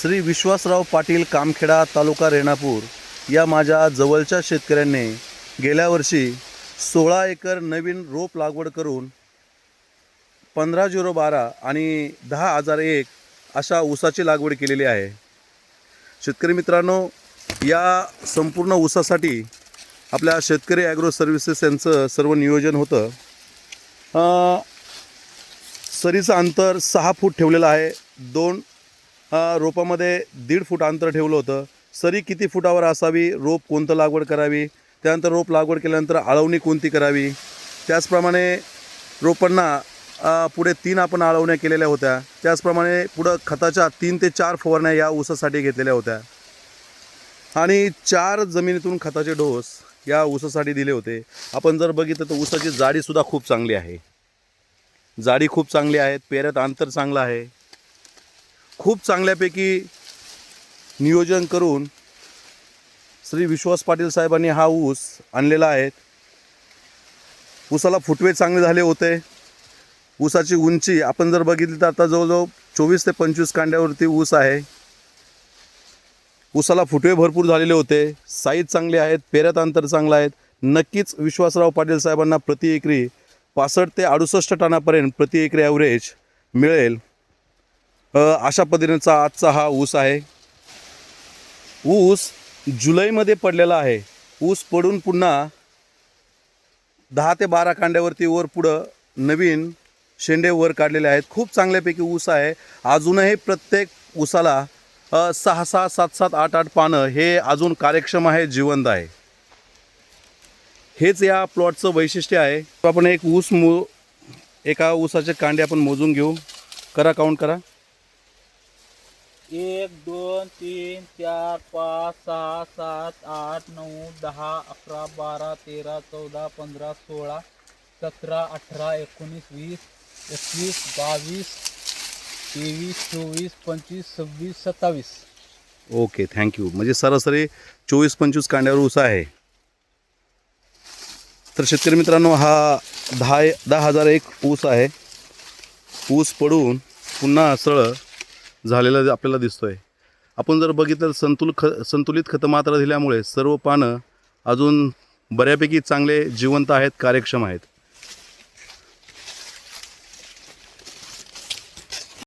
श्री विश्वासराव पाटील कामखेडा तालुका रेणापूर या माझ्या जवळच्या शेतकऱ्यांनी गेल्या वर्षी सोळा एकर नवीन रोप लागवड करून पंधरा झिरो बारा आणि दहा हजार एक अशा ऊसाची लागवड केलेली आहे. शेतकरी मित्रांनो या संपूर्ण ऊसासाठी आपल्या शेतकरी ॲग्रो सर्व्हिसेस यांचं सर्व नियोजन होतं. सरीचं अंतर सहा फूट ठेवलेलं आहे. दोन रोपामध्ये दीड फूट अंतर ठेवलं होतं. सरी किती फुटावर असावी? रोप कोणतं लागवड करावी? त्यानंतर रोप लागवड केल्यानंतर आळवणी कोणती करावी? त्याचप्रमाणे रोपांना पुढे तीन आपण आळवण्या केलेल्या होत्या. त्याचप्रमाणे पुढं खताच्या तीन ते चार फवारण्या या ऊसासाठी घेतलेल्या होत्या. आणि चार जमिनीतून खताचे डोस या ऊसासाठी दिले होते. आपण जर बघितलं तर ऊसाची जाडीसुद्धा खूप चांगली आहे. जाडी खूप चांगली आहेत पेऱ्यात अंतर चांगलं आहे. खूप चांगल्यापैकी नियोजन करून श्री विश्वास पाटील साहेबांनी हा ऊस आणलेला आहे. ऊसाला फुटवे चांगले झाले होते. ऊसाची उंची आपण जर बघितली तर आता जवळजवळ चोवीस ते पंचवीस कांड्यावरती ऊस आहे. ऊसाला फुटवे भरपूर झालेले होते. साईज चांगले आहेत पेऱ्यात अंतर चांगलं आहेत. नक्कीच विश्वासराव पाटील साहेबांना प्रति एकरी पासष्ट ते अडुसष्ट टनापर्यंत प्रति एकरी ॲव्हरेज मिळेल. अशा पद्धतीचा आजचा हा ऊस आहे. ऊस जुलैमध्ये पडलेला आहे. ऊस पडून पुन्हा दहा ते बारा कांड्यावरती वर पुढं नवीन शेंडे वर काढलेले आहेत. खूप चांगल्यापैकी ऊस आहे. अजूनही प्रत्येक ऊसाला सहा सहा सात सात आठ आठ पानं हे अजून कार्यक्षम आहे जिवंत आहे. हेच या प्लॉटचं वैशिष्ट्य आहे. आपण एक ऊस मो एका ऊसाचे कांडे आपण मोजून घेऊ. करा काउंट करा. एक दोन तीन चार पाच सहा सात आठ नऊ दहा अकरा बारा तेरा चौदा पंधरा सोळा सतरा अठरा एकोणीस वीस एकवीस बावीस तेवीस चोवीस पंचवीस सव्वीस सत्तावीस. ओके थँक्यू म्हणजे सरासरी चोवीस पंचवीस कांड्यावर ऊस आहे. तर शेतकरी मित्रांनो हा दहा दहा हजार एक ऊस आहे. ऊस पडून पुन्हा सळ झालेला आपल्याला दिसतोय. आपण जर बघितलं संतुल ख संतुलित खतं मात्रा दिल्यामुळे सर्व पानं अजून बऱ्यापैकी चांगले जिवंत आहेत कार्यक्षम आहेत.